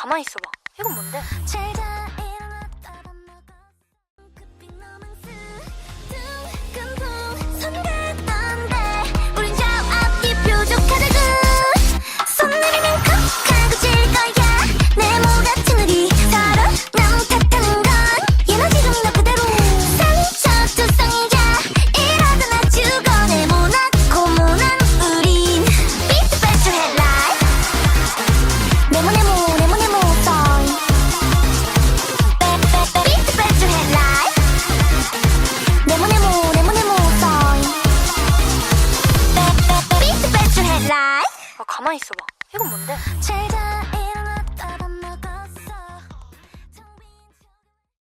가만히 있어봐. 이건 뭔데? 아 가만히 있어봐. 이건 뭔데?